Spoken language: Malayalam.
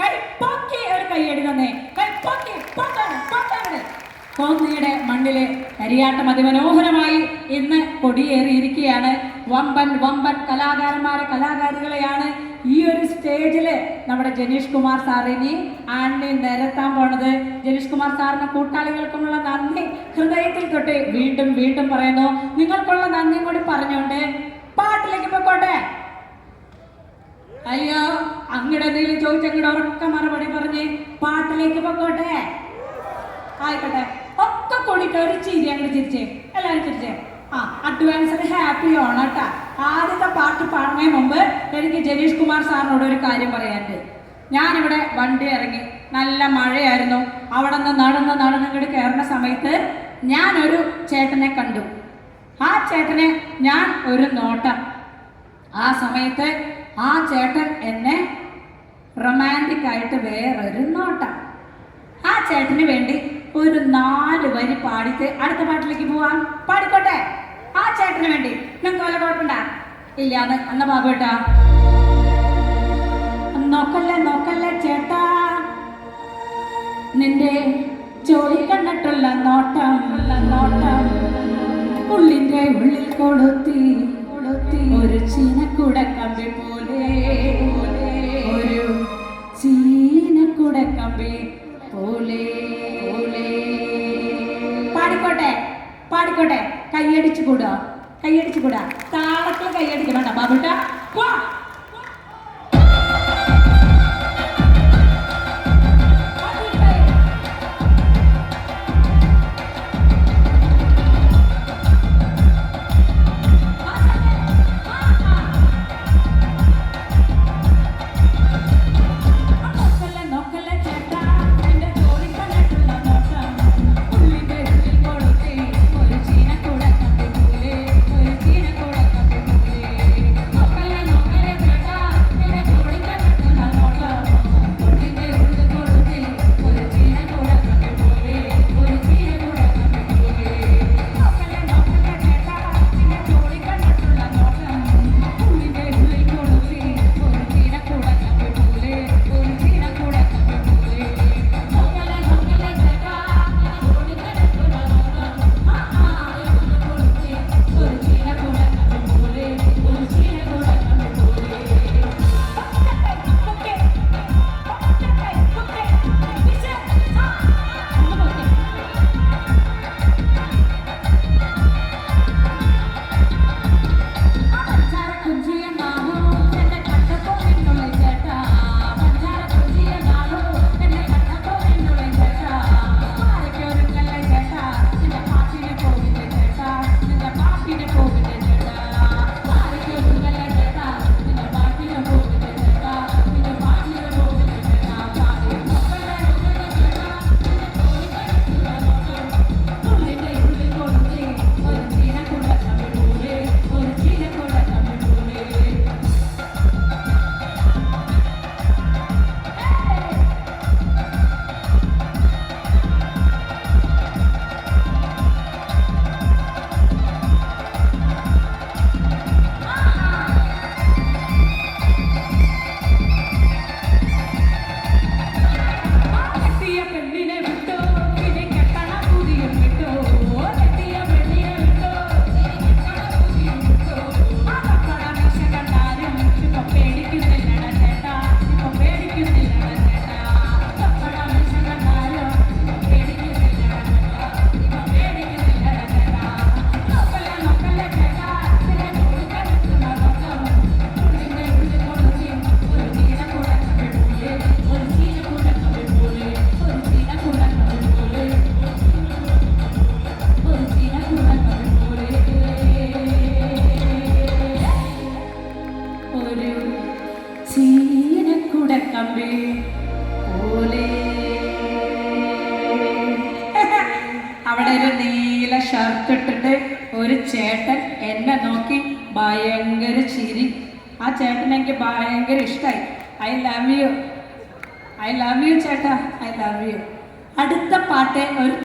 കൈപ്പാക്കി ഒരു കൈയടി തന്നെ. കോന്നിയുടെ മണ്ണിലെ കരിയാട്ടം അതിമനോഹരമായി ഇന്ന് കൊടിയേറിയിരിക്കുകയാണ്. വമ്പൻ വമ്പൻ കലാകാരന്മാരെ കലാകാരികളെയാണ് ഈ ഒരു സ്റ്റേജിൽ നമ്മുടെ ജനീഷ് കുമാർ സാറിനെ ആണിനെ നിരത്താൻ പോണത്. ജനീഷ് കുമാർ സാറിന് കൂട്ടാളികൾക്കുമുള്ള നന്ദി. ഹൃദയത്തിൽ തൊട്ട് വീണ്ടും വീണ്ടും പറയുന്നു നിങ്ങൾക്കുള്ള നന്ദിയും കൂടി പറഞ്ഞോണ്ട് പാട്ടിലേക്ക് പോയിക്കോട്ടെ. അയ്യോ. അങ്ങടെ എന്തെങ്കിലും ചോദിച്ച അങ്ങടെ ഉറക്ക മറുപടി പറഞ്ഞ് പാട്ടിലേക്ക് പൊക്കോട്ടെ? ആയിക്കോട്ടെ. ഒക്കെ കൂടിയിട്ട് ഒരു ചിരി അങ്ങോട്ട് ചിരിച്ചേ. എല്ലാവരും ചിരിച്ചേ. ആ ഹാപ്പി ഓണട്ടാ ആദ്യത്തെ പാട്ട് പാടുന്നതിന് മുമ്പ് എനിക്ക് ജനീഷ് കുമാർ സാറിനോട് ഒരു കാര്യം പറയാനുണ്ട്. ഞാനിവിടെ വണ്ടി ഇറങ്ങി നല്ല മഴയായിരുന്നു. അവിടെ നിന്ന് നടന്ന് നടന്ന് ഇങ്ങോട്ട് കയറുന്ന സമയത്ത് ഞാനൊരു ചേട്ടനെ കണ്ടു. ആ ചേട്ടനെ ഞാൻ ഒരു നോട്ടം. ആ സമയത്ത് ആ ചേട്ടൻ എന്നെ റൊമാന്റിക് ആയിട്ട് വേറൊരു നോട്ടം. ആ ചേട്ടന് വേണ്ടി ഒരു നാല് വരി പാടിച്ച് അടുത്ത പാട്ടിലേക്ക് പോവാം. പാടിക്കോട്ടെ? ആ ചേട്ടന് വേണ്ടി നിങ്ങൾക്ക് വല്ല കുഴപ്പമുണ്ടാ? ഇല്ല അന്ന് അന്ന ബാബുട്ടാ നോക്കല്ലേ നോക്കല്ലേ ചേട്ടാ. നിന്റെ ജോലി കണ്ടിട്ടുള്ള നോട്ടം ഉള്ള നോട്ടം. ഉള്ളിന്റെ ഉള്ളിൽ കൊളുത്തി കൊളുത്തി. ഒരു ചീനക്കൂട കമ്പി പോലെ. കമ്പി പോലെ പാടിക്കോട്ടെ പാടിക്കോട്ടെ. കൈയടിച്ചു കൂടാ കൈയടിച്ചു കൂടാ. താളത്തിൽ കൈയടിക്കണം ബാബുട്ട. വാ. അവിടെ ഒരു നീല ഷർട്ട് ഇട്ടിട്ട് ഒരു ചേട്ടൻ എന്നെ നോക്കി ഭയങ്കര ചിരി. ആ ചേട്ടൻ എനിക്ക് ഭയങ്കര ഇഷ്ടമായി I love you I love you ചേട്ടാ. ഐ ലവ് യു അടുത്ത പാട്ട് ഒരു